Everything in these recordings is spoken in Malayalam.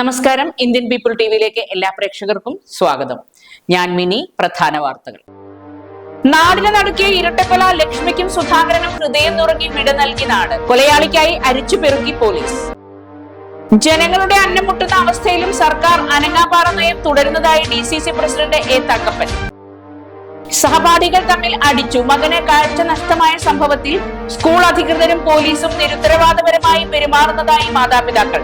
നമസ്കാരം. ഇന്ത്യൻ പീപ്പിൾ ടിവിയിലേക്ക് എല്ലാ പ്രേക്ഷകർക്കും സ്വാഗതം. ഞാൻ മിനി പ്രധാന വാർത്തകൾ. നാടിനെ നടുക്കിയ ഇരട്ടക്കൊല ലക്ഷ്മിക്കും സുധാകരനും ഹൃദയം നുറങ്ങി വിട നൽകി നാട്. കൊലയാളിക്കായി അരിച്ചു പെറുക്കി പോലീസ്. ജനങ്ങളുടെ അന്നം മുട്ടുന്ന അവസ്ഥയിലും സർക്കാർ അനങ്ങാപാറ നയം തുടരുന്നതായി D C C president A Thakkappan സഹപാഠികൾ തമ്മിൽ അടിച്ചു. മകനെ കാഴ്ച നഷ്ടമായ സംഭവത്തിൽ സ്കൂൾ അധികൃതരും പോലീസും നിരുത്തരവാദപരമായി പെരുമാറുന്നതായി മാതാപിതാക്കൾ.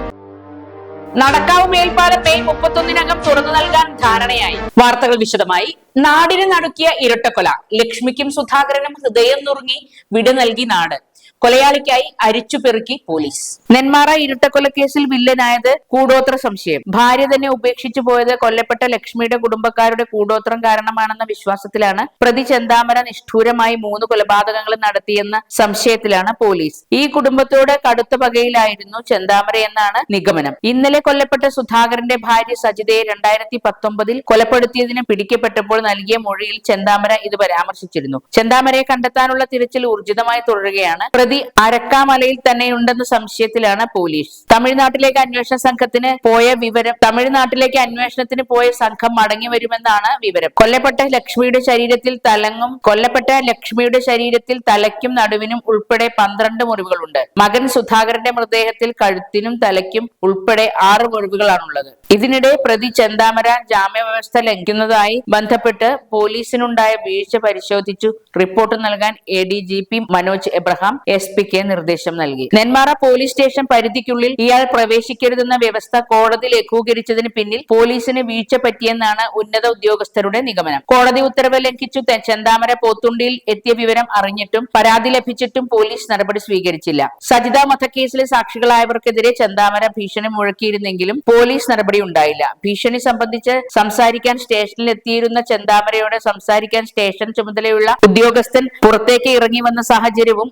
നടക്കാവ് മേൽപ്പാലം മെയ് മുപ്പത്തൊന്നിനകം തുറന്നു നൽകാൻ ധാരണയായി. വാർത്തകൾ വിശദമായി. നാടിന് നടുക്കിയ ഇരട്ടക്കൊല. ലക്ഷ്മിക്കും സുധാകരനും ഹൃദയം നുറുങ്ങി വിട നൽകി നാട്. കൊലയാളിക്കായി അരിച്ചു പെറുക്കി പോലീസ്. നെന്മാറ ഇരുട്ടക്കൊലക്കേസിൽ വില്ലനായത് കൂടോത്ര സംശയം. ഭാര്യ തന്നെ ഉപേക്ഷിച്ചു പോയത് കൊല്ലപ്പെട്ട ലക്ഷ്മിയുടെ കുടുംബക്കാരുടെ കൂടോത്രം കാരണമാണെന്ന വിശ്വാസത്തിലാണ് പ്രതി ചെന്താമര നിഷ്ഠൂരമായി മൂന്ന് കൊലപാതകങ്ങൾ നടത്തിയെന്ന സംശയത്തിലാണ് പോലീസ്. ഈ കുടുംബത്തോട് കടുത്ത പകയിലായിരുന്നു ചെന്താമര എന്നാണ് നിഗമനം. ഇന്നലെ കൊല്ലപ്പെട്ട സുധാകരന്റെ ഭാര്യ സജിതയെ രണ്ടായിരത്തി പത്തൊമ്പതിൽ കൊലപ്പെടുത്തിയതിന് പിടിക്കപ്പെട്ടപ്പോൾ നൽകിയ മൊഴിയിൽ ചെന്താമര ഇത് പരാമർശിച്ചിരുന്നു. ചെന്താമരയെ കണ്ടെത്താനുള്ള തിരച്ചിൽ ഊർജിതമായി തുടരുകയാണ് പ്രതി അരക്കാമലയിൽ തന്നെയുണ്ടെന്ന സംശയത്തിലാണ് പോലീസ്. തമിഴ്നാട്ടിലേക്ക് അന്വേഷണ സംഘത്തിന് പോയ വിവരം തമിഴ്നാട്ടിലേക്ക് അന്വേഷണത്തിന് പോയ സംഘം മടങ്ങി വരുമെന്നാണ് വിവരം. കൊല്ലപ്പെട്ട ലക്ഷ്മിയുടെ ശരീരത്തിൽ തലങ്ങും കൊല്ലപ്പെട്ട ലക്ഷ്മിയുടെ ശരീരത്തിൽ തലയ്ക്കും നടുവിനും ഉൾപ്പെടെ പന്ത്രണ്ട് മുറിവുകളുണ്ട്. മകൻ സുധാകരന്റെ മൃതദേഹത്തിൽ കഴുത്തിനും തലയ്ക്കും ഉൾപ്പെടെ ആറ് മുറിവുകളാണുള്ളത്. ഇതിനിടെ പ്രതി ചെന്താമര ജാമ്യവ്യവസ്ഥ ലംഘിക്കുന്നതായി ബന്ധപ്പെട്ട് പോലീസിനുണ്ടായ വീഴ്ച പരിശോധിച്ചു. റിപ്പോർട്ട് നൽകാൻ A D G P Manoj Abraham S പിക്ക് നിർദ്ദേശം നൽകി. നെന്മാറ പോലീസ് സ്റ്റേഷൻ പരിധിക്കുള്ളിൽ ഇയാൾ പ്രവേശിക്കരുതെന്ന വ്യവസ്ഥ കോടതി ലഘൂകരിച്ചതിന് പിന്നിൽ പോലീസിന് വീഴ്ച പറ്റിയെന്നാണ് ഉന്നത ഉദ്യോഗസ്ഥരുടെ നിഗമനം. കോടതി ഉത്തരവ് ലംഘിച്ചു ചെന്താമര പോത്തുണ്ടിയിൽ എത്തിയ വിവരം അറിഞ്ഞിട്ടും പരാതി ലഭിച്ചിട്ടും പോലീസ് നടപടി സ്വീകരിച്ചില്ല. സജിത വധക്കേസിലെ സാക്ഷികളായവർക്കെതിരെ ചെന്താമര ഭീഷണി മുഴക്കിയിരുന്നെങ്കിലും പോലീസ് നടപടി ഉണ്ടായില്ല. ഭീഷണി സംബന്ധിച്ച് സംസാരിക്കാൻ സ്റ്റേഷനിൽ എത്തിയിരുന്ന ചെന്താമരയോട് സംസാരിക്കാൻ സ്റ്റേഷൻ ചുമതലയുള്ള ഉദ്യോഗസ്ഥൻ പുറത്തേക്ക് ഇറങ്ങി വന്ന സാഹചര്യവും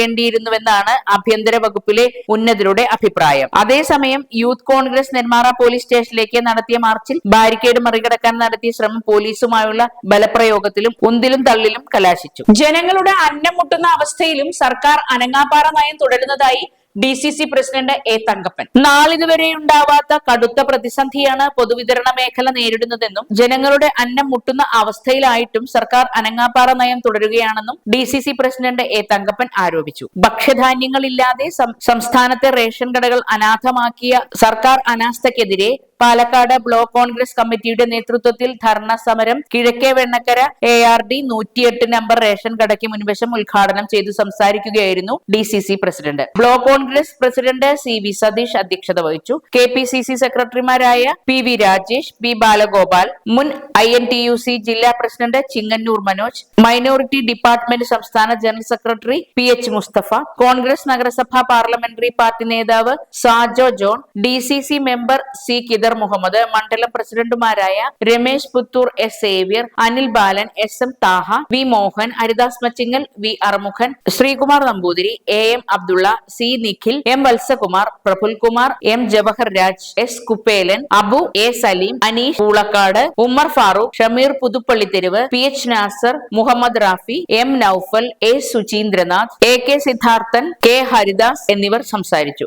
ഒഴിവാക്കേണ്ടിയിരുന്നുവെന്നാണ് ആഭ്യന്തര വകുപ്പിലെ ഉന്നതരുടെ അഭിപ്രായം. അതേസമയം യൂത്ത് കോൺഗ്രസ് നെന്മാറ പോലീസ് സ്റ്റേഷനിലേക്ക് നടത്തിയ മാർച്ചിൽ ബാരിക്കേഡ് മറികടക്കാൻ നടത്തിയ ശ്രമം പോലീസുമായുള്ള ബലപ്രയോഗത്തിലും ഉന്തിലും തള്ളിലും കലാശിച്ചു. ജനങ്ങളുടെ അന്നം മുട്ടുന്ന അവസ്ഥയിലും സർക്കാർ അനങ്ങാപ്പാറ നയം തുടരുന്നതായി D C C president A Thankappan. നാളിതുവരെ ഉണ്ടാവാത്ത കടുത്ത പ്രതിസന്ധിയാണ് പൊതുവിതരണ മേഖല നേരിടുന്നതെന്നും ജനങ്ങളുടെ അന്നം മുട്ടുന്ന അവസ്ഥയിലായിട്ടും സർക്കാർ അനങ്ങാപ്പാറ നയം തുടരുകയാണെന്നും D C C president A Thankappan ആരോപിച്ചു. ഭക്ഷ്യധാന്യങ്ങളില്ലാതെ സംസ്ഥാനത്തെ റേഷൻ കടകൾ അനാഥമാക്കിയ സർക്കാർ അനാസ്ഥയ്ക്കെതിരെ പാലക്കാട് ബ്ലോക്ക് കോൺഗ്രസ് കമ്മിറ്റിയുടെ നേതൃത്വത്തിൽ ധർണ സമരം കിഴക്കേ വെണ്ണക്കര എ ആർ ഡി നൂറ്റിയെട്ട് നമ്പർ റേഷൻ കടയ്ക്ക് മുൻവശം ഉദ്ഘാടനം ചെയ്തു സംസാരിക്കുകയായിരുന്നു D C C president. Block Congress president C V Satheesh അധ്യക്ഷത വഹിച്ചു. കെ പി സി സി സെക്രട്ടറിമാരായ P V Rajesh P Balagopal മുൻ I N T U C ജില്ലാ president Chingannur Manoj minority department സംസ്ഥാന general secretary P H Musthafa Congress നഗരസഭാ പാർലമെന്ററി പാർട്ടി നേതാവ് Sajo John D C C member C Kidar Muhammad മണ്ഡലം പ്രസിഡന്റുമാരായ Ramesh Puthur S. Xavier Anil Balan S. M. Thaha V. Mohan Haridas Machingal V. Arumukhan Sreekumar Namboothiri A. M. Abdulla C. Nikhil M. Valsakumar Prafulkumar M. Jawahar Raj S. Kuppelan Abu A. Saleem Aneesh Poolakkad Ummer Farooq Shameer Puthuppally തെരുവ് P. H. Nasar Muhammad Rafi M. Naufal A. Sucheendranath A. K. Siddharthan K. Haridas എന്നിവർ സംസാരിച്ചു.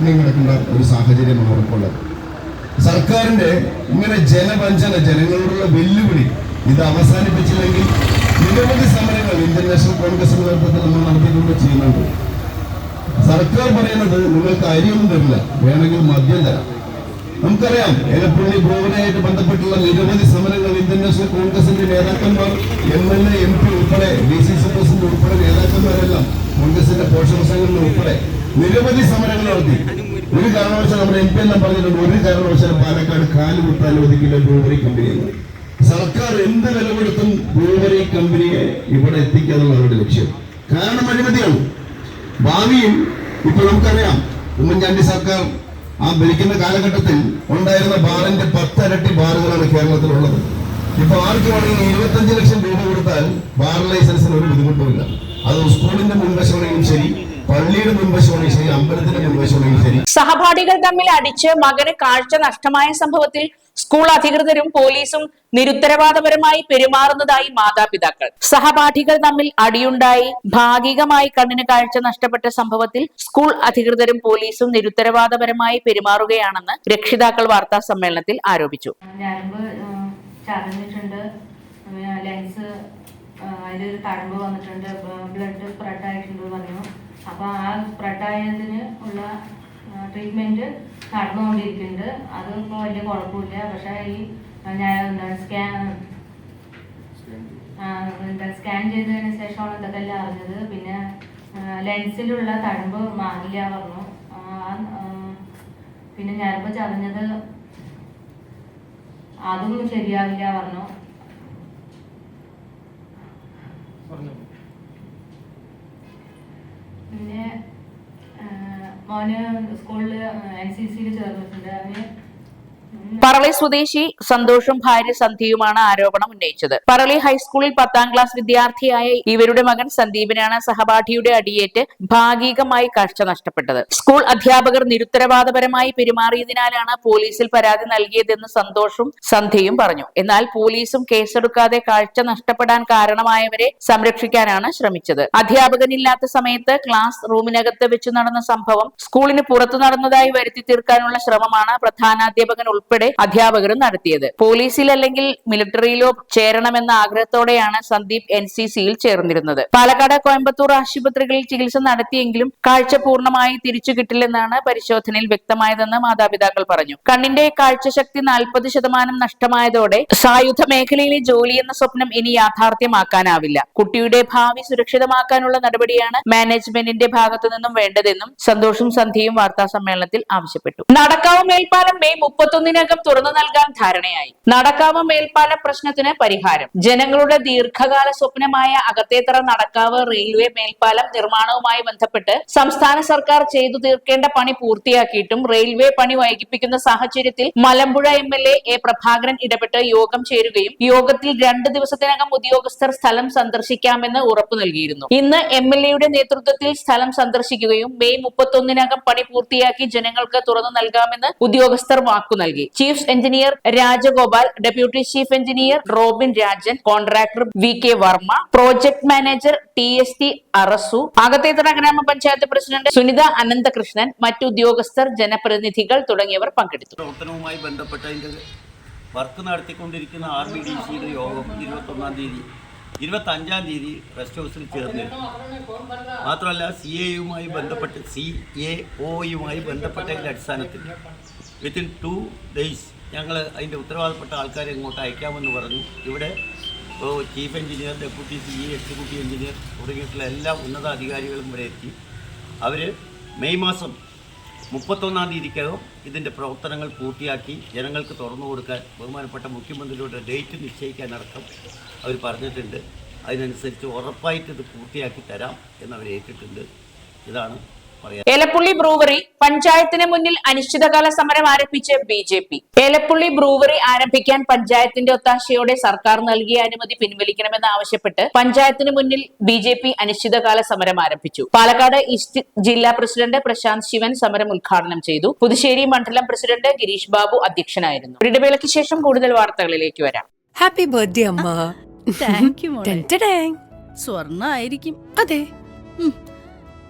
പട്ടിണിയും കിടക്കുന്ന ഒരു സാഹചര്യമാണ് അവർക്കുള്ളത് സർക്കാരിന്റെ ഇങ്ങനെ ജനവഞ്ചന ജനങ്ങളോടുള്ള വെല്ലുവിളി ഇത് അവസാനിപ്പിച്ചില്ലെങ്കിൽ നിരവധി സമരങ്ങൾ ഇന്ത്യൻ നാഷണൽ കോൺഗ്രസിന്റെ നേതൃത്വത്തിൽ നമ്മൾ നടത്തിക്കൊണ്ട് ചെയ്യുന്നുണ്ട്. സർക്കാർ പറയുന്നത് നിങ്ങൾക്ക് അരിയൊന്നും തരില്ല വേണമെങ്കിൽ മദ്യം തരാം. നമുക്കറിയാം എലപ്പുള്ളി ബ്രോവനായിട്ട് ബന്ധപ്പെട്ടുള്ള നിരവധി സമരങ്ങൾ ഇന്ത്യൻ നാഷണൽ കോൺഗ്രസിന്റെ നേതാക്കന്മാർ M L A M P ഉൾപ്പെടെ ഡി സി സി പ്രസിഡന്റ് ഉൾപ്പെടെ നേതാക്കന്മാരെല്ലാം കോൺഗ്രസിന്റെ പോഷക സംഘടന ഉൾപ്പെടെ നിരവധി സമരങ്ങൾ നടത്തി. ഒരു കാരണവശാൽ നമ്മുടെ എം പി എല്ലാം പറഞ്ഞിട്ടുണ്ട് ഒരു കാരണവശാലും പാലക്കാട് കാൽ കുത്താൻ ഒതുക്കില്ല ബ്രൂവറി കമ്പനിയെന്ന് സർക്കാർ എന്ത് വില കൊടുത്തും ബ്രൂവറി കമ്പനിയെ ഇവിടെ എത്തിക്കുക എന്നുള്ള അവരുടെ ലക്ഷ്യം. കാരണം അഴിമതിയാണ്. ഭാവിയിൽ ഇപ്പൊ നമുക്കറിയാം ഉമ്മൻചാണ്ടി സർക്കാർ ആ ഭരിക്കുന്ന കാലഘട്ടത്തിൽ ഉണ്ടായിരുന്ന ബാറിന്റെ പത്തരട്ടി ബാറുകളാണ് കേരളത്തിലുള്ളത്. ഇപ്പൊ ആർക്ക് വേണമെങ്കിൽ ഇരുപത്തഞ്ച് ലക്ഷം രൂപ കൊടുത്താൽ ബാർ ലൈസൻസിന് ഒരു ബുദ്ധിമുട്ടുമില്ല. അത് സ്കൂളിന്റെ മുൻവശമാണെങ്കിലും ശരി പള്ളിയുടെ ശരി അമ്പലത്തിന്റെ ശരി. സഹപാഠികൾ തമ്മിൽ അടിച്ച് മകന് കാഴ്ച നഷ്ടമായ സംഭവത്തിൽ സ്കൂൾ അധികൃതരും പോലീസും നിരുത്തരവാദപരമായി പെരുമാറുന്നതായി മാതാപിതാക്കൾ. സഹപാഠികൾ തമ്മിൽ അടിയുണ്ടായി ഭാഗികമായി കണ്ണിന് കാഴ്ച നഷ്ടപ്പെട്ട സംഭവത്തിൽ സ്കൂൾ അധികൃതരും പോലീസും നിരുത്തരവാദപരമായി പെരുമാറുകയാണെന്ന് രക്ഷിതാക്കൾ വാർത്താ സമ്മേളനത്തിൽ ആരോപിച്ചു. ലെൻസ് അതിലൊരു തഴമ്പ് വന്നിട്ടുണ്ട്. ബ്ലഡ് സ്പ്രെഡ് ആയിട്ടുണ്ട് പറഞ്ഞു. അപ്പോൾ ആ സ്പ്രെഡ് ആയതിന് ഉള്ള ട്രീറ്റ്മെന്റ് നടന്നുകൊണ്ടിരിക്കുന്നുണ്ട്. അതിപ്പോ വലിയ കുഴപ്പമില്ല. പക്ഷെ ഈ ഞാൻ എന്താണ് സ്കാൻ എന്താ സ്കാൻ ചെയ്തതിന് ശേഷമാണ് ഇതൊക്കെ അറിഞ്ഞത്. പിന്നെ ലെൻസിലുള്ള തഴമ്പ് മാറില്ല പറഞ്ഞു. പിന്നെ ഞാനിപ്പോ ചതഞ്ഞത് അതൊന്നും ശരിയാവില്ല പറഞ്ഞു പിന്നെ ആ, മോന് സ്കൂളിൽ എൻ സി സിയിൽ ചേർന്നിട്ടുണ്ട്. അവന് പറളി സ്വദേശി സന്തോഷും ഭാര്യ സന്ധ്യയുമാണ് ആരോപണം ഉന്നയിച്ചത്. പറളി ഹൈസ്കൂളിൽ പത്താം ക്ലാസ് വിദ്യാർത്ഥിയായ ഇവരുടെ മകൻ സന്ദീപിനാണ് സഹപാഠിയുടെ അടിയേറ്റ് ഭാഗികമായി കാഴ്ച നഷ്ടപ്പെട്ടത്. സ്കൂൾ അധ്യാപകർ നിരുത്തരവാദപരമായി പെരുമാറിയതിനാലാണ് പോലീസിൽ പരാതി നൽകിയതെന്ന് സന്തോഷും സന്ധ്യയും പറഞ്ഞു. എന്നാൽ പോലീസും കേസെടുക്കാതെ കാഴ്ച നഷ്ടപ്പെടാൻ കാരണമായവരെ സംരക്ഷിക്കാനാണ് ശ്രമിച്ചത്. അധ്യാപകനില്ലാത്ത സമയത്ത് ക്ലാസ് റൂമിനകത്ത് വെച്ച് നടന്ന സംഭവം സ്കൂളിന് പുറത്തു നടന്നതായി വരുത്തി തീർക്കാനുള്ള ശ്രമമാണ് പ്രധാനാധ്യാപകൻ ഉൾപ്പെടെ അധ്യാപകരും നടത്തിയത്. പോലീസിൽ അല്ലെങ്കിൽ മിലിറ്ററിയിലോ ചേരണമെന്ന ആഗ്രഹത്തോടെയാണ് സന്ദീപ് എൻ സി സിയിൽ ചേർന്നിരുന്നത്. പാലക്കാട് കോയമ്പത്തൂർ ആശുപത്രികളിൽ ചികിത്സ നടത്തിയെങ്കിലും കാഴ്ച പൂർണമായി തിരിച്ചു കിട്ടില്ലെന്നാണ് പരിശോധനയിൽ വ്യക്തമായതെന്ന് മാതാപിതാക്കൾ പറഞ്ഞു. കണ്ണിന്റെ കാഴ്ചശക്തി നാൽപ്പത് ശതമാനം നഷ്ടമായതോടെ സായുധ മേഖലയിലെ ജോലി എന്ന സ്വപ്നം ഇനി യാഥാർത്ഥ്യമാക്കാനാവില്ല. കുട്ടിയുടെ ഭാവി സുരക്ഷിതമാക്കാനുള്ള നടപടിയാണ് മാനേജ്മെന്റിന്റെ ഭാഗത്തു നിന്നും വേണ്ടതെന്നും സന്തോഷും സന്ധ്യയും വാർത്താ സമ്മേളനത്തിൽ ആവശ്യപ്പെട്ടു. നടക്കാവ് മേൽപ്പാലം മെയ് മുപ്പത്തൊന്നിനകം തുറന്നു നൽകാൻ ധാരണയായി. നടക്കാവ് മേൽപ്പാല പ്രശ്നത്തിന് പരിഹാരം. ജനങ്ങളുടെ ദീർഘകാല സ്വപ്നമായ അകത്തേത്തറ നടക്കാവ് റെയിൽവേ മേൽപ്പാലം നിർമ്മാണവുമായി ബന്ധപ്പെട്ട് സംസ്ഥാന സർക്കാർ ചെയ്തു തീർക്കേണ്ട പണി പൂർത്തിയാക്കിയിട്ടും റെയിൽവേ പണി വൈകിപ്പിക്കുന്ന സാഹചര്യത്തിൽ Malampuzha M L A A Prabhakaran ഇടപെട്ട് യോഗം ചേരുകയും യോഗത്തിൽ രണ്ട് ദിവസത്തിനകം ഉദ്യോഗസ്ഥർ സ്ഥലം സന്ദർശിക്കാമെന്ന് ഉറപ്പു നൽകിയിരുന്നു. ഇന്ന് എം എൽ എയുടെ നേതൃത്വത്തിൽ സ്ഥലം സന്ദർശിക്കുകയും മെയ് മുപ്പത്തൊന്നിനകം പണി പൂർത്തിയാക്കി ജനങ്ങൾക്ക് തുറന്നു നൽകാമെന്ന് ഉദ്യോഗസ്ഥർ വാക്കു നൽകി. Chief engineer Rajagopal deputy chief engineer Robin Rajan contractor V K Varma project manager T S T Arasu Akathethara grama panchayat president Sunitha Ananthakrishnan മറ്റു ഉദ്യോഗസ്ഥർ ജനപ്രതിനിധികൾ തുടങ്ങിയവർ പങ്കെടുത്തു. പ്രവർത്തനവുമായി ബന്ധപ്പെട്ട വർക്ക് നടത്തിക്കൊണ്ടിരിക്കുന്ന ആർ ബി ഡി സിയുടെ യോഗം ഇരുപത്തൊന്നാം തീയതി ഇരുപത്തഞ്ചാം തീയതി റെസ്റ്റ് ഹൗസിൽ ചേർന്ന് മാത്രമല്ല സി എയുമായി ബന്ധപ്പെട്ട് സി എ ഒയുമായി ബന്ധപ്പെട്ടതിന്റെ അടിസ്ഥാനത്തിൽ വിത്തിൻ ടു ഡേയ്സ് ഞങ്ങൾ അതിന്റെ ഉത്തരവാദപ്പെട്ട ആൾക്കാരെ ഇങ്ങോട്ട് അയക്കാമെന്ന് പറഞ്ഞു. ഇവിടെ chief engineer deputy C E executive engineer തുടങ്ങിയിട്ടുള്ള എല്ലാ ഉന്നത അധികാരികളും ഇവിടെ എത്തി. അവർ മെയ് മാസം മുപ്പത്തൊന്നാം തീയതിക്കകം ഇതിന്റെ പ്രവർത്തനങ്ങൾ പൂർത്തിയാക്കി ജനങ്ങൾക്ക് തുറന്നു കൊടുക്കാൻ ബഹുമാനപ്പെട്ട മുഖ്യമന്ത്രിയുടെ ഡേറ്റ് നിശ്ചയിക്കാനടക്കം അവർ പറഞ്ഞിട്ടുണ്ട്. അതിനനുസരിച്ച് ഉറപ്പായിട്ട് ഇത് പൂർത്തിയാക്കി തരാം എന്നവർ ഏറ്റിട്ടുണ്ട്. ഇതാണ് ഏലപ്പുള്ളി ബ്രൂവറി പഞ്ചായത്തിന് മുന്നിൽ അനിശ്ചിതകാല സമരം ആരംഭിച്ച് B J P. Elappully brewery ആരംഭിക്കാൻ പഞ്ചായത്തിന്റെ ഒത്താശയോടെ സർക്കാർ നൽകിയ അനുമതി പിൻവലിക്കണമെന്ന് ആവശ്യപ്പെട്ട് പഞ്ചായത്തിന് മുന്നിൽ ബി ജെ പി അനിശ്ചിതകാല സമരം ആരംഭിച്ചു. പാലക്കാട് ഈസ്റ്റ് ജില്ലാ പ്രസിഡന്റ് പ്രശാന്ത് ശിവൻ സമരം ഉദ്ഘാടനം ചെയ്തു. പുതുശ്ശേരി മണ്ഡലം പ്രസിഡന്റ് ഗിരീഷ് ബാബു അധ്യക്ഷനായിരുന്നു. ഇടവേളയ്ക്ക് ശേഷം കൂടുതൽ വാർത്തകളിലേക്ക് വരാം. Happy birthday Amma. Thank you സ്വർണ ആയിരിക്കും അതെ.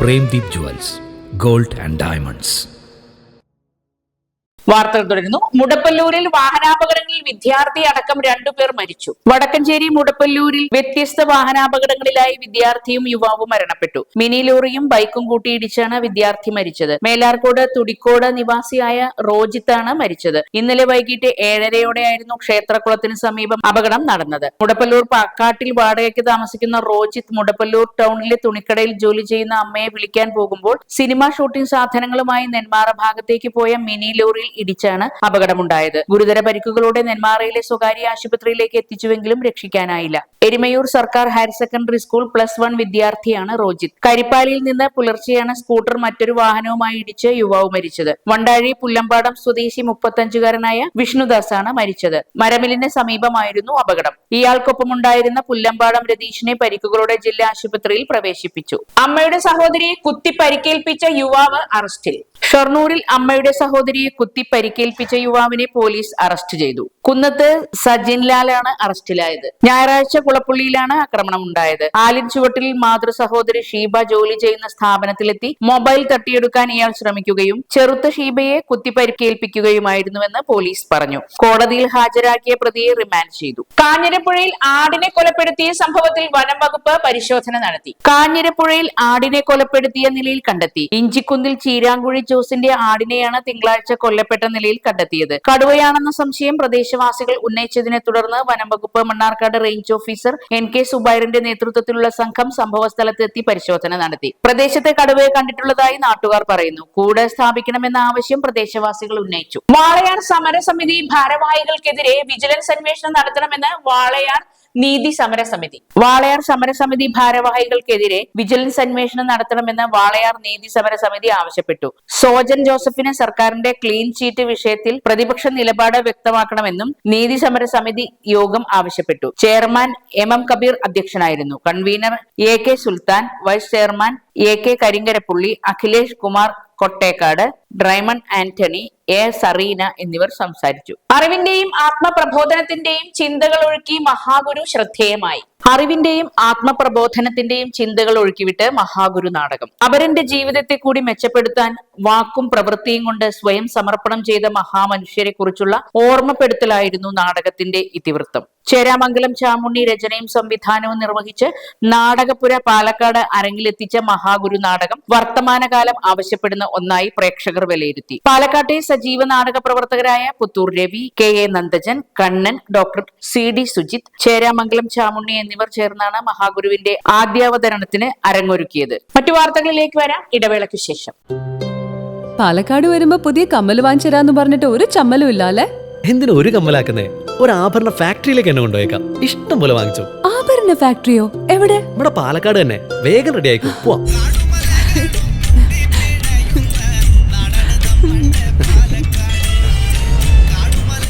Premdeep jewels gold and diamonds വാർത്തകൾ തുടരുന്നു. മുടപ്പല്ലൂരിൽ വാഹനാപകടങ്ങളിൽ വിദ്യാർത്ഥി അടക്കം രണ്ടുപേർ മരിച്ചു. വടക്കഞ്ചേരി മുടപ്പല്ലൂരിൽ വ്യത്യസ്ത വാഹനാപകടങ്ങളിലായി വിദ്യാർത്ഥിയും യുവാവും മരണപ്പെട്ടു. മിനി ലോറിയും ബൈക്കും കൂട്ടിയിടിച്ചാണ് വിദ്യാർത്ഥി മരിച്ചത്. മേലാർക്കോട് തുടിക്കോട് നിവാസിയായ റോജിത്താണ് മരിച്ചത്. ഇന്നലെ വൈകിട്ട് ഏഴരയോടെയായിരുന്നു ക്ഷേത്രകുളത്തിന് സമീപം അപകടം നടന്നത്. മുടപ്പല്ലൂർ പാക്കാട്ടിൽ വാടകയ്ക്ക് താമസിക്കുന്ന റോജിത്ത് മുടപ്പല്ലൂർ ടൗണിലെ തുണിക്കടയിൽ ജോലി ചെയ്യുന്ന അമ്മയെ വിളിക്കാൻ പോകുമ്പോൾ സിനിമ ഷൂട്ടിംഗ് സാധനങ്ങളുമായി നെന്മാറ ഭാഗത്തേക്ക് പോയ മിനി ലോറിയിൽ ഇടിച്ചാണ് അപകടമുണ്ടായത്. ഗുരുതര പരിക്കുകളോടെ നെന്മാറയിലെ സ്വകാര്യ ആശുപത്രിയിലേക്ക് എത്തിച്ചുവെങ്കിലും രക്ഷിക്കാനായില്ല. എരുമയൂർ സർക്കാർ higher secondary school plus one വിദ്യാർത്ഥിയാണ് റോജിത്. കരിപ്പാലിയിൽ നിന്ന് പുലർച്ചെയാണ് സ്കൂട്ടർ മറ്റൊരു വാഹനവുമായി ഇടിച്ച് യുവാവ് മരിച്ചത്. വണ്ടാഴി പുല്ലമ്പാടം സ്വദേശി മുപ്പത്തഞ്ചുകാരനായ വിഷ്ണുദാസാണ് മരിച്ചത്. മരമിലിന് സമീപമായിരുന്നു അപകടം. ഇയാൾക്കൊപ്പമുണ്ടായിരുന്ന പുല്ലമ്പാടം രതീഷിനെ പരിക്കുകളോടെ ജില്ലാ ആശുപത്രിയിൽ പ്രവേശിപ്പിച്ചു. അമ്മയുടെ സഹോദരിയെ കുത്തി പരിക്കേൽപ്പിച്ച യുവാവ് അറസ്റ്റിൽ. ഷൊർണൂരിൽ അമ്മയുടെ സഹോദരിയെ കുത്തി പരിക്കേൽപ്പിച്ച യുവാവിനെ പോലീസ് അറസ്റ്റ് ചെയ്തു. കുന്നത്ത് സജിൻലാലാണ് അറസ്റ്റിലായത്. ഞായറാഴ്ച കുളപ്പുള്ളിയിലാണ് ആക്രമണം ഉണ്ടായത്. ആലിൻ ചുവട്ടിൽ മാതൃ സഹോദരി ഷീബ ജോലി ചെയ്യുന്ന സ്ഥാപനത്തിലെത്തി മൊബൈൽ തട്ടിയെടുക്കാൻ ഇയാൾ ശ്രമിക്കുകയും ചെറുത്ത ഷീബയെ കുത്തിപ്പരിക്കേൽപ്പിക്കുകയുമായിരുന്നുവെന്ന് പോലീസ് പറഞ്ഞു. കോടതിയിൽ ഹാജരാക്കിയ പ്രതിയെ റിമാൻഡ് ചെയ്തു. കാഞ്ഞിരപ്പുഴയിൽ ആടിനെ കൊലപ്പെടുത്തിയ സംഭവത്തിൽ വനം വകുപ്പ് പരിശോധന നടത്തി. കാഞ്ഞിരപ്പുഴയിൽ ആടിനെ കൊലപ്പെടുത്തിയ നിലയിൽ കണ്ടെത്തി. ഇഞ്ചിക്കുന്നിൽ ചീരാങ്കുഴി ജോസിന്റെ ആടിനെയാണ് തിങ്കളാഴ്ച കൊല്ലപ്പെട്ട നിലയിൽ കണ്ടെത്തിയത്. കടുവയാണെന്ന സംശയം പ്രദേശവാസികൾ ഉന്നയിച്ചതിനെ തുടർന്ന് വനം വകുപ്പ് Mannarkkad range officer N K സുബൈറിന്റെ നേതൃത്വത്തിലുള്ള സംഘം സംഭവസ്ഥലത്തെത്തി പരിശോധന നടത്തി. പ്രദേശത്തെ കടുവയെ കണ്ടിട്ടുള്ളതായി നാട്ടുകാർ പറയുന്നു. കൂട് സ്ഥാപിക്കണമെന്ന ആവശ്യം പ്രദേശവാസികൾ ഉന്നയിച്ചു. വാളയാർ സമരസമിതി ഭാരവാഹികൾക്കെതിരെ വിജിലൻസ് അന്വേഷണം നടത്തണമെന്ന് വാളയാർ നീതി സമരസമിതി വാളയാർ സമരസമിതി ഭാരവാഹികൾക്കെതിരെ വിജിലൻസ് അന്വേഷണം നടത്തണമെന്ന് വാളയാർ നീതി സമരസമിതി ആവശ്യപ്പെട്ടു. സോജൻ ജോസഫിന് സർക്കാരിന്റെ ക്ലീൻ ചീറ്റ് വിഷയത്തിൽ പ്രതിപക്ഷ നിലപാട് വ്യക്തമാക്കണമെന്നും നീതി സമരസമിതി യോഗം ആവശ്യപ്പെട്ടു. ചെയർമാൻ എം എം കബീർ അധ്യക്ഷനായിരുന്നു. Convener A K Sulthan vice chairman A K Karinkarappully Akhilesh Kumar Kottekkad Drymon Antony A Sareena എന്നിവർ സംസാരിച്ചു. അറിവിന്റെയും ആത്മപ്രബോധനത്തിന്റെയും ചിന്തകൾ ഒഴുക്കി മഹാഗുരു ശ്രദ്ധേയമായി. അറിവിന്റെയും ആത്മപ്രബോധനത്തിന്റെയും ചിന്തകൾ ഒഴുക്കിവിട്ട് മഹാഗുരു നാടകം. അവരന്റെ ജീവിതത്തെ കൂടി മെച്ചപ്പെടുത്താൻ വാക്കും പ്രവൃത്തിയും കൊണ്ട് സ്വയം സമർപ്പണം ചെയ്ത മഹാമനുഷ്യരെ കുറിച്ചുള്ള ഓർമ്മപ്പെടുത്തലായിരുന്നു നാടകത്തിന്റെ ഇതിവൃത്തം. ചേരാമംഗലം ചാമുണ്ണി രചനയും സംവിധാനവും നിർവഹിച്ച് നാടകപ്പുര പാലക്കാട് അരങ്ങിലെത്തിച്ച മഹാഗുരു നാടകം വർത്തമാനകാലം ആവശ്യപ്പെടുന്ന ഒന്നായി പ്രേക്ഷകർ വിലയിരുത്തി. പാലക്കാട്ടെ സജീവ നാടക പ്രവർത്തകരായ Puthur Ravi K A Nandajan Kannan doctor C D Sujith Cheramangalam Chamunni എന്നിവർ ചേർന്നാണ് മഹാഗുരുവിന്റെ ആദ്യാവതരണത്തിന് അരങ്ങൊരുക്കിയത്. മറ്റു വാർത്തകളിലേക്ക് വരാം. ഇടവേളയ്ക്ക് ശേഷം. പാലക്കാട് വരുമ്പോ പുതിയ കമ്മൽ വാങ്ങിച്ചു പറഞ്ഞിട്ട് ഒരു ചമ്മലും ഇല്ല അല്ലേ എന്തിനു ഒരു കമ്മലാക്കുന്നേ? ഒരു ആഭരണ ഫാക്ടറിയിലേക്ക് എന്നെ കൊണ്ടുപോയേക്കാം. ഇഷ്ടം പോലെ വാങ്ങിച്ചു. ആഭരണ ഫാക്ടറിയോ? എവിടെ? ഇവിടെ പാലക്കാട് തന്നെ. വേഗം റെഡി ആയിക്കോ. പോവാം.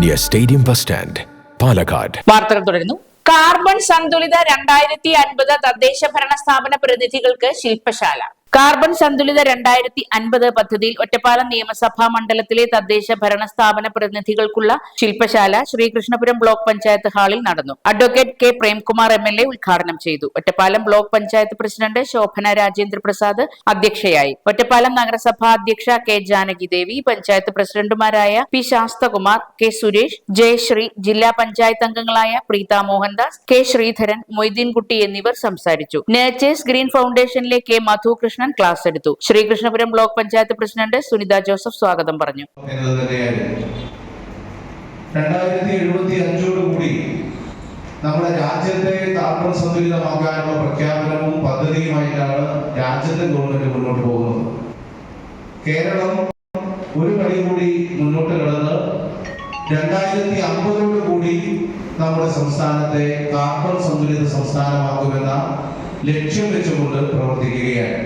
near Stadium Bus Stand, Palakkad വാർത്തകൾ തുടരുന്നു. കാർബൺ സന്തുലിത രണ്ടായിരത്തി അൻപത് തദ്ദേശ ഭരണ സ്ഥാപന പ്രതിനിധികൾക്ക് ശില്പശാല. കാർബൺ സന്തുലിത രണ്ടായിരത്തി അൻപത് പദ്ധതിയിൽ ഒറ്റപ്പാലം നിയമസഭാ മണ്ഡലത്തിലെ തദ്ദേശ ഭരണ സ്ഥാപന പ്രതിനിധികൾക്കുള്ള ശില്പശാല ശ്രീകൃഷ്ണപുരം ബ്ലോക്ക് പഞ്ചായത്ത് ഹാളിൽ നടന്നു. Advocate K Premkumar M L A ഉദ്ഘാടനം ചെയ്തു. ഒറ്റപ്പാലം ബ്ലോക്ക് പഞ്ചായത്ത് പ്രസിഡന്റ് ശോഭന രാജേന്ദ്ര പ്രസാദ് അധ്യക്ഷയായി. ഒറ്റപ്പാലം നഗരസഭാ അധ്യക്ഷ കെ ജാനകി ദേവി പഞ്ചായത്ത് പ്രസിഡന്റുമാരായ പി ശാസ്തകുമാർ കെ സുരേഷ് ജയശ്രീ ജില്ലാ പഞ്ചായത്ത് അംഗങ്ങളായ പ്രീത മോഹൻദാസ് കെ ശ്രീധരൻ മൊയ്തീൻകുട്ടി എന്നിവർ സംസാരിച്ചു. നേച്ചേഴ്സ് ഗ്രീൻ ഫൗണ്ടേഷനിലെ കെ മധുകൃഷ്ണൻ ക്ലാസ് എടുത്തു. Sreekrishnapuram block panchayat president Sunitha Joseph സ്വാഗതം പറഞ്ഞു. നമ്മുടെ രാജ്യത്തെ കാർബൺ സന്തുലിതമാക്കാനുള്ള പ്രഖ്യാപനവും പദ്ധതിയുമായിട്ടാണ് രാജ്യത്തെ ഗവൺമെന്റ് മുന്നോട്ട് പോകുന്നത്. കേരളം ഒരു പടി കൂടി മുന്നോട്ട് കടന്ന് രണ്ടായിരത്തി അമ്പതോട് കൂടി നമ്മുടെ സംസ്ഥാനത്തെ കാർബൺ സന്തുലിത സംസ്ഥാനമാക്കുമെന്ന ലക്ഷ്യം വെച്ചുകൊണ്ട് പ്രവർത്തിക്കുകയാണ്.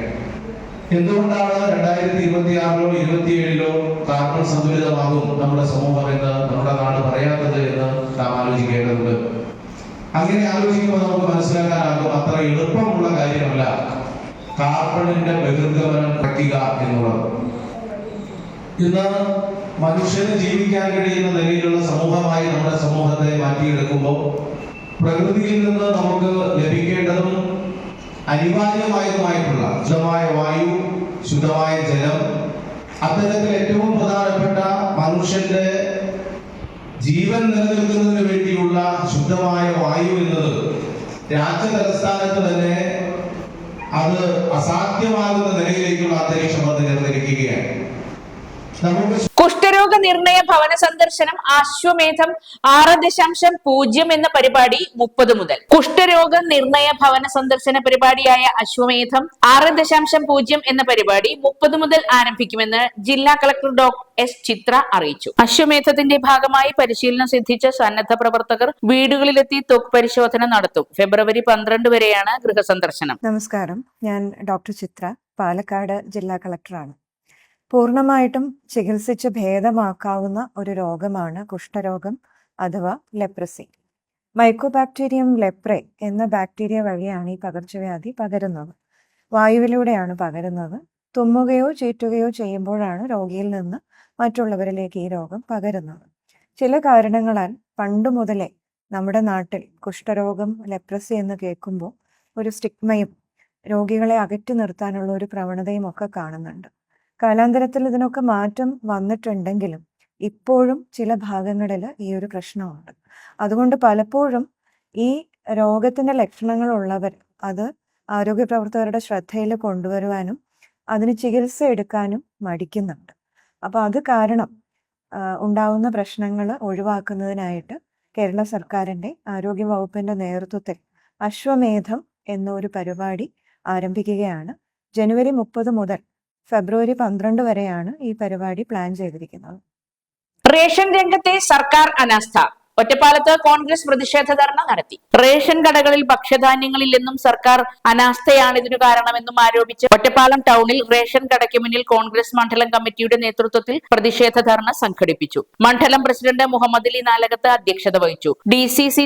എന്തുകൊണ്ടാണ് രണ്ടായിരത്തി ഇരുപത്തി ആറിലോ ഇരുപത്തി ഏഴിലോ കാർബൺ സന്തുലിതമാകും? നമ്മുടെ സമൂഹം എന്ന് നമ്മുടെ നാട് പറയാത്തത് എന്ന് നാം ആലോചിക്കേണ്ടതുണ്ട്. അങ്ങനെ ആലോചിക്കുമ്പോൾ നമുക്ക് മനസ്സിലാക്കാനാകും അത്ര എളുപ്പമുള്ള കാര്യമല്ല കാർബണിന്റെ ബഹിർഗമനം കുറയ്ക്കുക എന്നുള്ളത്. ഇന്ന് മനുഷ്യന് ജീവിക്കാൻ കഴിയുന്ന നിലയിലുള്ള സമൂഹമായി നമ്മുടെ സമൂഹത്തെ മാറ്റിയെടുക്കുമ്പോൾ പ്രകൃതിയിൽ നിന്ന് നമുക്ക് ലഭിക്കേണ്ടതും അനിവാര്യമായതുമായിട്ടുള്ള ശുദ്ധമായ വായു ശുദ്ധമായ ജലം അത്തരത്തിൽ ഏറ്റവും പ്രധാനപ്പെട്ട മനുഷ്യന്റെ ജീവൻ നിലനിൽക്കുന്നതിന് വേണ്ടിയുള്ള ശുദ്ധമായ വായു എന്നത് രാജ്യ തലസ്ഥാനത്ത് തന്നെ അത് അസാധ്യമാകുന്ന നിലയിലേക്കുള്ള അന്തരീക്ഷം നിലനിൽക്കുകയാണ്. നമുക്ക് കുഷ്ഠരോഗ നിർണയ ഭവന സന്ദർശനം അശ്വമേധം ആറ് ദശാംശം പൂജ്യം എന്ന പരിപാടി മുപ്പത് മുതൽ. കുഷ്ഠരോഗ നിർണയ ഭവന സന്ദർശന പരിപാടിയായ അശ്വമേധം ആറ് ദശാംശം പൂജ്യം എന്ന പരിപാടി മുപ്പത് മുതൽ ആരംഭിക്കുമെന്ന് ജില്ലാ കളക്ടർ ഡോക്ടർ എസ് ചിത്ര അറിയിച്ചു. അശ്വമേധത്തിന്റെ ഭാഗമായി പരിശീലനം സിദ്ധിച്ച സന്നദ്ധ പ്രവർത്തകർ വീടുകളിലെത്തി ത്വക്ക് പരിശോധന നടത്തും. ഫെബ്രുവരി പന്ത്രണ്ട് വരെയാണ് ഗൃഹസന്ദർശനം. നമസ്കാരം. ഞാൻ ഡോക്ടർ ചിത്ര പാലക്കാട് ജില്ലാ കളക്ടറാണ്. പൂർണമായിട്ടും ചികിത്സിച്ച് ഭേദമാക്കാവുന്ന ഒരു രോഗമാണ് കുഷ്ഠരോഗം അഥവാ ലെപ്രസി. മൈക്കോബാക്ടീരിയം ലെപ്രെ എന്ന ബാക്ടീരിയ വഴിയാണ് ഈ പകർച്ചവ്യാധി പകരുന്നത്. വായുവിലൂടെയാണ് പകരുന്നത്. തുമ്മുകയോ ചീറ്റുകയോ ചെയ്യുമ്പോഴാണ് രോഗിയിൽ നിന്ന് മറ്റുള്ളവരിലേക്ക് ഈ രോഗം പകരുന്നത്. ചില കാരണങ്ങളാൽ പണ്ടു മുതലേ നമ്മുടെ നാട്ടിൽ കുഷ്ഠരോഗം ലെപ്രസി എന്ന് കേൾക്കുമ്പോൾ ഒരു സ്റ്റിഗ്മയും രോഗികളെ അകറ്റി നിർത്താനുള്ള ഒരു പ്രവണതയും ഒക്കെ കാണുന്നുണ്ട്. കാലാന്തരത്തിൽ ഇതിനൊക്കെ മാറ്റം വന്നിട്ടുണ്ടെങ്കിലും ഇപ്പോഴും ചില ഭാഗങ്ങളിൽ ഈ ഒരു പ്രശ്നമുണ്ട്. അതുകൊണ്ട് പലപ്പോഴും ഈ രോഗത്തിന്റെ ലക്ഷണങ്ങൾ ഉള്ളവർ അത് ആരോഗ്യ പ്രവർത്തകരുടെ ശ്രദ്ധയിൽ കൊണ്ടുവരുവാനും അതിന് ചികിത്സ എടുക്കാനും മടിക്കുന്നുണ്ട്. അപ്പോൾ അത് കാരണം ഉണ്ടാവുന്ന പ്രശ്നങ്ങൾ ഒഴിവാക്കുന്നതിനായിട്ട് കേരള സർക്കാരിന്റെ ആരോഗ്യ വകുപ്പിന്റെ നേതൃത്വത്തിൽ അശ്വമേധം എന്നൊരു പരിപാടി ആരംഭിക്കുകയാണ്. ജനുവരി മുപ്പത് മുതൽ ഫെബ്രുവരി പന്ത്രണ്ട് വരെയാണ് ഈ പരിപാടി പ്ലാൻ ചെയ്തിരിക്കുന്നത്. റേഷൻ രംഗത്തെ സർക്കാർ അനാസ്ഥ. ഒറ്റപ്പാലത്ത് കോൺഗ്രസ് പ്രതിഷേധ ധർണ നടത്തി. റേഷൻ കടകളിൽ ഭക്ഷ്യധാന്യങ്ങളില്ലെന്നും സർക്കാർ അനാസ്ഥയാണ് ഇതിനു കാരണമെന്നും ആരോപിച്ച് ഒറ്റപ്പാലം ടൗണിൽ റേഷൻ കടയ്ക്ക് മുന്നിൽ കോൺഗ്രസ് മണ്ഡലം കമ്മിറ്റിയുടെ നേതൃത്വത്തിൽ പ്രതിഷേധ ധർണ സംഘടിപ്പിച്ചു. മണ്ഡലം പ്രസിഡന്റ് മുഹമ്മദ് അലി നാലകത്ത് അധ്യക്ഷത വഹിച്ചു. D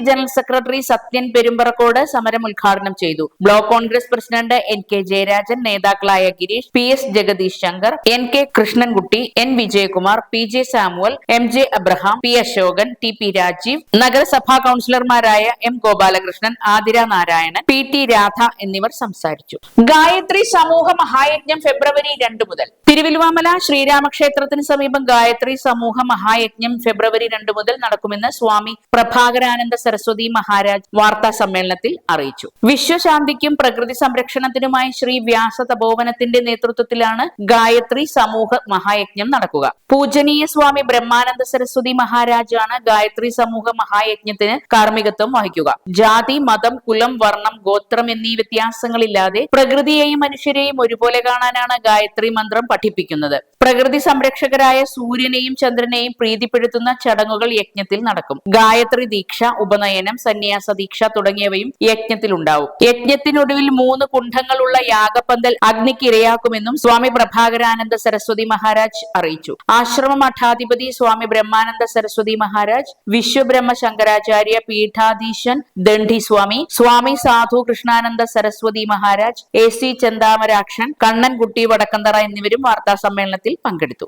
general secretary Sathyan Perumparakkode സമരം ഉദ്ഘാടനം ചെയ്തു. Block Congress president N K Jayarajan നേതാക്കളായ Gireesh P S Jagadeesh Shankar N K Krishnankutty N Vijayakumar P J Samuel M J Abraham P Ashokan T P Rajeev നഗരസഭാ കൌൺസിലർമാരായ M Gopalakrishnan Athira Narayanan P T Radha എന്നിവർ സംസാരിച്ചു. ഗായത്രി സമൂഹ മഹായജ്ഞം ഫെബ്രുവരി രണ്ട് മുതൽ. തിരുവില്ലുവാമല ശ്രീരാമക്ഷേത്രത്തിന് സമീപം ഗായത്രി സമൂഹ മഹായജ്ഞം ഫെബ്രുവരി രണ്ട് മുതൽ നടക്കുമെന്ന് സ്വാമി പ്രഭാകരാനന്ദ സരസ്വതി മഹാരാജ് വാർത്താ സമ്മേളനത്തിൽ അറിയിച്ചു. വിശ്വശാന്തിക്കും പ്രകൃതി സംരക്ഷണത്തിനുമായി ശ്രീ വ്യാസ തപോവനത്തിന്റെ നേതൃത്വത്തിലാണ് ഗായത്രി സമൂഹ മഹായജ്ഞം നടക്കുക. പൂജനീയ സ്വാമി ബ്രഹ്മാനന്ദ സരസ്വതി മഹാരാജാണ് ഗായത്രി സമൂഹ മഹായജ്ഞത്തിന് കാർമ്മികത്വം വഹിക്കുക. ജാതി മതം കുലം വർണം ഗോത്രം എന്നീ വ്യത്യാസങ്ങളില്ലാതെ പ്രകൃതിയെയും മനുഷ്യരെയും ഒരുപോലെ കാണാനാണ് ഗായത്രി മന്ത്രം പഠിപ്പിക്കുന്നത്. പ്രകൃതി സംരക്ഷകരായ സൂര്യനെയും ചന്ദ്രനെയും പ്രീതിപ്പെടുത്തുന്ന ചടങ്ങുകൾ യജ്ഞത്തിൽ നടക്കും. ഗായത്രി ദീക്ഷ ഉപനയനം സന്യാസ ദീക്ഷ തുടങ്ങിയവയും യജ്ഞത്തിൽ ഉണ്ടാവും. യജ്ഞത്തിനൊടുവിൽ മൂന്ന് കുണ്ഠങ്ങളുള്ള യാഗപന്തൽ അഗ്നിക്ക് ഇരയാക്കുമെന്നും സ്വാമി പ്രഭാകരാനന്ദ സരസ്വതി മഹാരാജ് അറിയിച്ചു. ആശ്രമ മഠാധിപതി സ്വാമി ബ്രഹ്മാനന്ദ സരസ്വതി മഹാരാജ് വിശ്വബ്രഹ്മ ശങ്കരാചാര്യ പീഠാധീശൻ ദണ്ഡി സ്വാമി സ്വാമി സാധു കൃഷ്ണാനന്ദ സരസ്വതി മഹാരാജ് എ സി ചെന്താമരാക്ഷൻ കണ്ണൻകുട്ടി വടക്കന്തറ എന്നിവരും വാർത്താ സമ്മേളനത്തിൽ പങ്കെടുത്തു.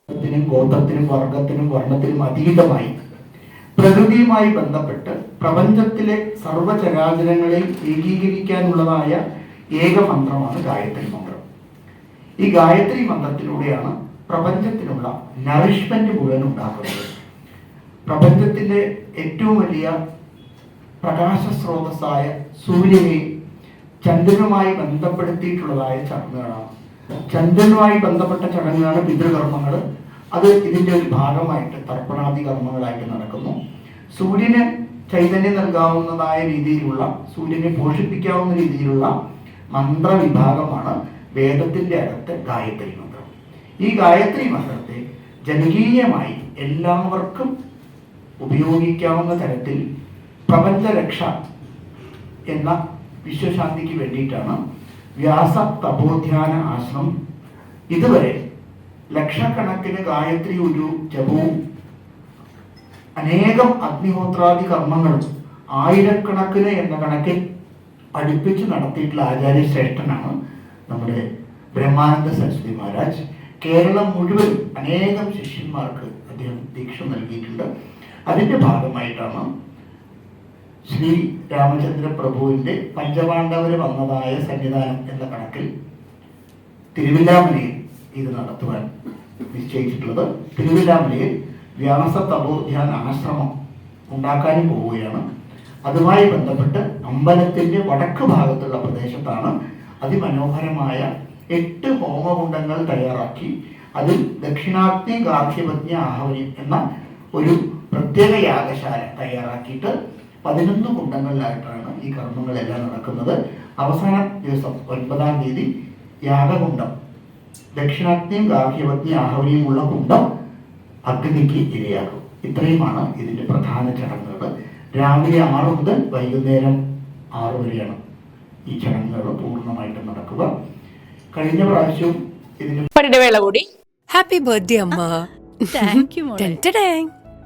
പ്രകൃതിയുമായി ബന്ധപ്പെട്ട് പ്രപഞ്ചത്തിലെ സർവചരാചരങ്ങളെയും ഏകീകരിക്കാനുള്ളതായ ഏക മന്ത്രമാണ് ഗായത്രി മന്ത്രം. ഈ ഗായത്രി മന്ത്രത്തിലൂടെയാണ് പ്രപഞ്ചത്തിനുള്ള നറിഷ്മെന്റ് മുഴുവൻ ഉണ്ടാക്കുന്നത് പ്രപഞ്ചത്തിലെ ഏറ്റവും വലിയ പ്രകാശ സ്രോതസ്സായ സൂര്യനെ ചന്ദ്രനുമായി ബന്ധപ്പെടുത്തിയിട്ടുള്ളതായ ചടങ്ങുകളാണ്. ചന്ദ്രനുമായി ബന്ധപ്പെട്ട ചടങ്ങുകളാണ് പിതൃകർമ്മങ്ങൾ. അത് ഇതിന്റെ ഒരു ഭാഗമായിട്ട് തർപ്പണാദി കർമ്മങ്ങളായിട്ട് നടക്കുന്നു. സൂര്യന് ചൈതന്യം നൽകാവുന്നതായ രീതിയിലുള്ള സൂര്യനെ പോഷിപ്പിക്കാവുന്ന രീതിയിലുള്ള മന്ത്രവിഭാഗമാണ് വേദത്തിന്റെ അകത്ത് ഗായത്രി മന്ത്രം. ഈ ഗായത്രി മന്ത്രത്തെ ജനകീയമായി എല്ലാവർക്കും ഉപയോഗിക്കാവുന്ന തരത്തിൽ പ്രപഞ്ചരക്ഷ എന്ന വിശ്വശാന്തിക്ക് വേണ്ടിയിട്ടാണ് വ്യാസ തപോധ്യാന ആശ്രമം. ഇതുവരെ ലക്ഷക്കണക്കിന് ഗായത്രി ഒരു ജപവും അനേകം അഗ്നിഹോത്രാദി കർമ്മങ്ങളും ആയിരക്കണക്കിന് എന്ന കണക്കിൽ അടുപ്പിച്ച് നടത്തിയിട്ടുള്ള ആചാര്യശ്രേഷ്ഠനാണ് നമ്മുടെ ബ്രഹ്മാനന്ദ സരസ്വതി മഹാരാജ്. കേരളം മുഴുവൻ അനേകം ശിഷ്യന്മാർക്ക് അദ്ദേഹം ദീക്ഷ നൽകിയിട്ടുണ്ട്. അതിന്റെ ഭാഗമായിട്ടാണ് ശ്രീ രാമചന്ദ്ര പ്രഭുവിന്റെ പഞ്ചപാണ്ഡവര് വന്നതായ സന്നിധാനം എന്ന കണക്കിൽ തിരുവില്ലാമലയിൽ ഇത് നടത്തുവാൻ നിശ്ചയിച്ചിട്ടുള്ളത്. തിരുവില്ലാമലയിൽ വ്യാസ തപോധ്യാന ആശ്രമം ഉണ്ടാക്കാനും പോവുകയാണ്. അതുമായി ബന്ധപ്പെട്ട് അമ്പലത്തിന്റെ വടക്ക് ഭാഗത്തുള്ള പ്രദേശത്താണ് അതിമനോഹരമായ എട്ട് ഹോമകുണ്ടങ്ങൾ തയ്യാറാക്കി. അതിൽ ദക്ഷിണാഗ്നി ഗാർഹ്യപത്നി ആഹവനം എന്ന ഒരു പ്രത്യേക യാഗശാല തയ്യാറാക്കിയിട്ട് പതിനൊന്ന് കുണ്ടങ്ങളിലായിട്ടാണ് ഈ കർമ്മങ്ങളെല്ലാം നടക്കുന്നത്. അവസാന ദിവസം ഒൻപതാം തീയതി യാഗകുണ്ടം. ദക്ഷിണാഗ്നിയും ഗാർഹ്യപത്നി ആഹവനിയുമുള്ള കുണ്ടം അഗ്നിക്ക് ഇരയാകും ഇത്രയുമാണ് ഇതിന്റെ പ്രധാന ചടങ്ങുകൾ രാവിലെ ആറ് മുതൽ വൈകുന്നേരം ആറ് വരെയാണ് ഈ ചടങ്ങുകൾ പൂർണമായിട്ടും നടക്കുക. കഴിഞ്ഞ പ്രാവശ്യം ഇതിന് കൂടി. Happy birthday Amma. Thank you.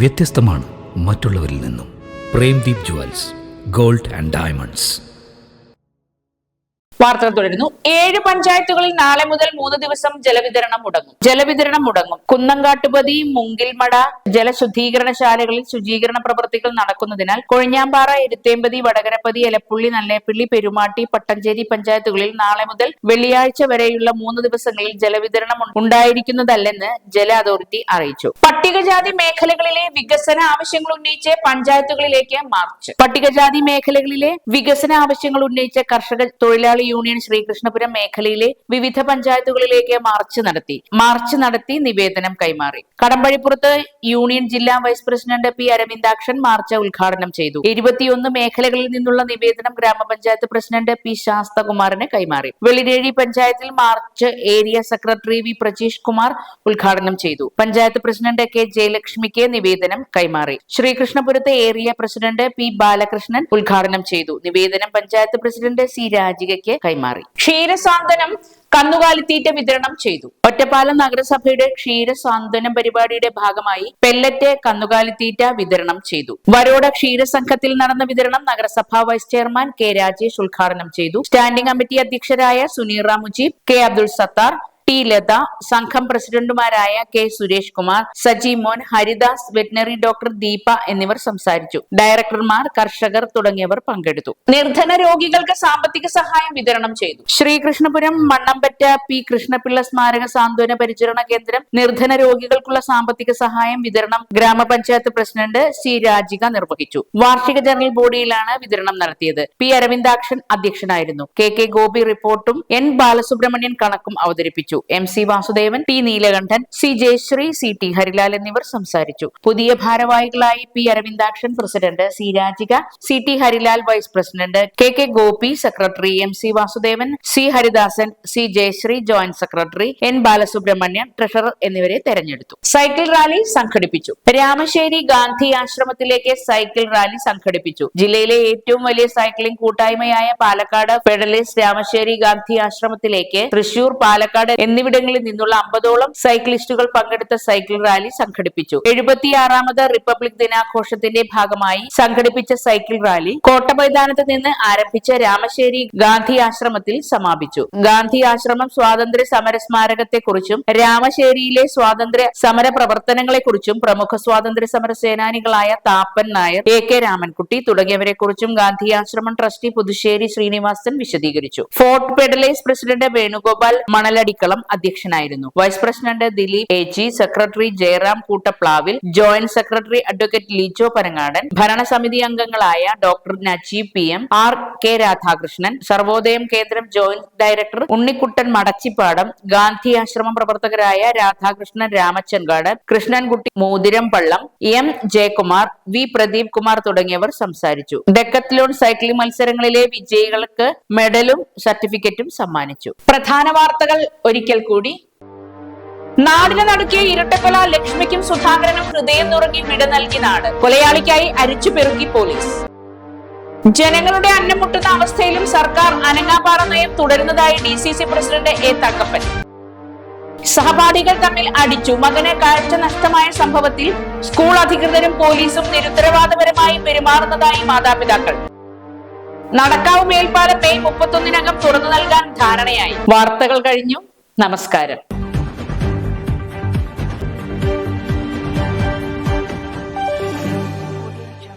വ്യത്യസ്തമാണ് മറ്റുള്ളവരിൽ നിന്നും. Premdeep jewels gold and diamonds. വാർത്തകൾ തുടരുന്നു. ഏഴ് പഞ്ചായത്തുകളിൽ നാളെ മുതൽ മൂന്ന് ദിവസം ജലവിതരണം മുടങ്ങും. ജലവിതരണം മുടങ്ങും. കുന്നങ്കാട്ടുപതി മുങ്കിൽമട ജലശുദ്ധീകരണശാലകളിൽ ശുചീകരണ പ്രവൃത്തികൾ നടക്കുന്നതിനാൽ കൊഴിഞ്ഞാമ്പാറ എരുത്തേമ്പതി വടകരപ്പതി എലപ്പുള്ളി നല്ലേപ്പിള്ളി പെരുമാട്ടി പട്ടഞ്ചേരി പഞ്ചായത്തുകളിൽ നാളെ മുതൽ വെള്ളിയാഴ്ച വരെയുള്ള മൂന്ന് ദിവസങ്ങളിൽ ജലവിതരണം ഉണ്ടായിരിക്കുന്നതല്ലെന്ന് ജല അതോറിറ്റി അറിയിച്ചു. പട്ടികജാതി മേഖലകളിലെ വികസന ആവശ്യങ്ങൾ ഉന്നയിച്ച് പഞ്ചായത്തുകളിലേക്ക് മാർച്ച്. പട്ടികജാതി മേഖലകളിലെ വികസന ആവശ്യങ്ങൾ ഉന്നയിച്ച കർഷക തൊഴിലാളി യൂണിയൻ ശ്രീകൃഷ്ണപുരം മേഖലയിലെ വിവിധ പഞ്ചായത്തുകളിലേക്ക് മാർച്ച് നടത്തി. മാർച്ച് നടത്തി നിവേദനം കൈമാറി. കടമ്പഴിപ്പുറത്ത് യൂണിയൻ ജില്ലാ vice president P Aravindakshan march ഉദ്ഘാടനം ചെയ്തു. ഇരുപത്തിയൊന്ന് മേഖലകളിൽ നിന്നുള്ള നിവേദനം ഗ്രാമപഞ്ചായത്ത് പ്രസിഡന്റ് പി ശാസ്തകുമാറിന് കൈമാറി. വെളിരേഴി പഞ്ചായത്തിൽ march area secretary V Prajeesh Kumar ഉദ്ഘാടനം ചെയ്തു. പഞ്ചായത്ത് പ്രസിഡന്റ് കെ ജയലക്ഷ്മിക്ക് നിവേദനം കൈമാറി. ശ്രീകൃഷ്ണപുരത്ത് ഏരിയ പ്രസിഡന്റ് പി ബാലകൃഷ്ണൻ ഉദ്ഘാടനം ചെയ്തു. നിവേദനം പഞ്ചായത്ത് പ്രസിഡന്റ് സി രാജികയ്ക്ക് കൈമാറി. ക്ഷീരസാന്ത്വനം കന്നുകാലിത്തീറ്റ വിതരണം ചെയ്തു. ഒറ്റപ്പാലം നഗരസഭയുടെ ക്ഷീരസാന്ത്വനം പരിപാടിയുടെ ഭാഗമായി പെല്ലറ്റ് കന്നുകാലിത്തീറ്റ വിതരണം ചെയ്തു. വരോട ക്ഷീരസംഘത്തിൽ നടന്ന വിതരണം നഗരസഭാ വൈസ് ചെയർമാൻ കെ രാജേഷ് ഉദ്ഘാടനം ചെയ്തു. സ്റ്റാൻഡിംഗ് കമ്മിറ്റി അധ്യക്ഷരായ സുനീറ മുജീബ് കെ അബ്ദുൾ സത്താർ ടി ലത സംഘം പ്രസിഡന്റുമാരായ കെ സുരേഷ് കുമാർ സജി മോൻ ഹരിദാസ് വെറ്റിനറി ഡോക്ടർ ദീപ എന്നിവർ സംസാരിച്ചു. ഡയറക്ടർമാർ കർഷകർ തുടങ്ങിയവർ പങ്കെടുത്തു. നിർധന രോഗികൾക്ക് സാമ്പത്തിക സഹായം വിതരണം ചെയ്തു. ശ്രീകൃഷ്ണപുരം മണ്ണമ്പറ്റ പി കൃഷ്ണപിള്ള സ്മാരക സാന്ത്വന പരിചരണ കേന്ദ്രം നിർധന രോഗികൾക്കുള്ള സാമ്പത്തിക സഹായം വിതരണം ഗ്രാമപഞ്ചായത്ത് പ്രസിഡന്റ് സി രാജിക നിർവഹിച്ചു. വാർഷിക ജനറൽ ബോഡിയിലാണ് വിതരണം നടത്തിയത്. പി അരവിന്ദാക്ഷൻ അധ്യക്ഷനായിരുന്നു. കെ കെ ഗോപി റിപ്പോർട്ടും എൻ ബാലസുബ്രഹ്മണ്യൻ കണക്കും അവതരിപ്പിച്ചു. M C Vasudevan T Neelakantan C Jayasree C T Harilal എന്നിവർ സംസാരിച്ചു. പുതിയ ഭാരവാഹികളായി P Aravindakshan president C Rajika C T Harilal vice president K K Gopi secretary M C Vasudevan C Haridasan C Jayasree joint secretary N Balasubramanian treasurer എന്നിവരെ തെരഞ്ഞെടുത്തു. സൈക്കിൾ റാലി സംഘടിപ്പിച്ചു. രാമശ്ശേരി ഗാന്ധി ആശ്രമത്തിലേക്ക് സൈക്കിൾ റാലി സംഘടിപ്പിച്ചു. ജില്ലയിലെ ഏറ്റവും വലിയ സൈക്ലിംഗ് കൂട്ടായ്മയായ പാലക്കാട് ഫെഡറലിസ്റ്റ് രാമശ്ശേരി ഗാന്ധി ആശ്രമത്തിലേക്ക് തൃശൂർ പാലക്കാട് എന്നിവിടങ്ങളിൽ നിന്നുള്ള അമ്പതോളം സൈക്ലിസ്റ്റുകൾ പങ്കെടുത്ത സൈക്കിൾ റാലി സംഘടിപ്പിച്ചു. എഴുപത്തിയാറാമത് റിപ്പബ്ലിക് ദിനാഘോഷത്തിന്റെ ഭാഗമായി സംഘടിപ്പിച്ച സൈക്കിൾ റാലി കോട്ടമൈതാനത്ത് നിന്ന് ആരംഭിച്ച രാമശ്ശേരി ഗാന്ധി ആശ്രമത്തിൽ സമാപിച്ചു. ഗാന്ധി ആശ്രമം സ്വാതന്ത്ര്യ സമര സ്മാരകത്തെക്കുറിച്ചും രാമശ്ശേരിയിലെ സ്വാതന്ത്ര്യ സമര പ്രവർത്തനങ്ങളെക്കുറിച്ചും പ്രമുഖ സ്വാതന്ത്ര്യ സമര സേനാനികളായ താപ്പൻ നായർ എ കെ രാമൻകുട്ടി തുടങ്ങിയവരെക്കുറിച്ചും ഗാന്ധി ആശ്രമം ട്രസ്റ്റി പുതുശ്ശേരി ശ്രീനിവാസൻ വിശദീകരിച്ചു. Fort pedallers president Venugopal Manaladikkalam Pandalam അധ്യക്ഷനായിരുന്നു. Vice president Dileep Echi secretary Jayaram Koottaplavil joint secretary advocate Lijo Parangadan ഭരണസമിതി അംഗങ്ങളായ doctor Najeeb P M R K Radhakrishnan Sarvodayam കേന്ദ്രം ജോയിന്റ് ഡയറക്ടർ ഉണ്ണിക്കുട്ടൻ മടച്ചിപ്പാടം ഗാന്ധി ആശ്രമം പ്രവർത്തകരായ രാധാകൃഷ്ണൻ രാമച്ചൻകാട് കൃഷ്ണൻകുട്ടി മോതിരം പള്ളം എം ജയകുമാർ വി പ്രദീപ് കുമാർ തുടങ്ങിയവർ സംസാരിച്ചു. ഡെക്കത്ലോൺ സൈക്ലിംഗ് മത്സരങ്ങളിലെ വിജയികൾക്ക് മെഡലും സർട്ടിഫിക്കറ്റും സമ്മാനിച്ചു. പ്രധാന വാർത്തകൾ ഒരിക്കൽ കൂടി. നാടിന് നടുക്കിയ ഇരട്ടക്കൊല ലക്ഷ്മിക്കും സുധാകരനും ഹൃദയം നുറങ്ങി വിട നൽകി നാട്. കൊലയാളിക്കായി അരിച്ചു പെറുക്കി പോലീസ്. ജനങ്ങളുടെ അന്നമുട്ടുന്ന അവസ്ഥയിലും സർക്കാർ അനങ്ങാപ്പാറ നയം തുടരുന്നതായി D C C president A Thakkappan സഹപാഠികൾ തമ്മിൽ അടിച്ചു. മകനെ കാഴ്ച നഷ്ടമായ സംഭവത്തിൽ സ്കൂൾ അധികൃതരും പോലീസും നിരുത്തരവാദപരമായി പെരുമാറുന്നതായി മാതാപിതാക്കൾ. നടക്കാവ് മേൽപ്പാലം മെയ് മുപ്പത്തൊന്നിനകം തുറന്നു നൽകാൻ ധാരണയായി. വാർത്തകൾ കഴിഞ്ഞു. നമസ്കാരം.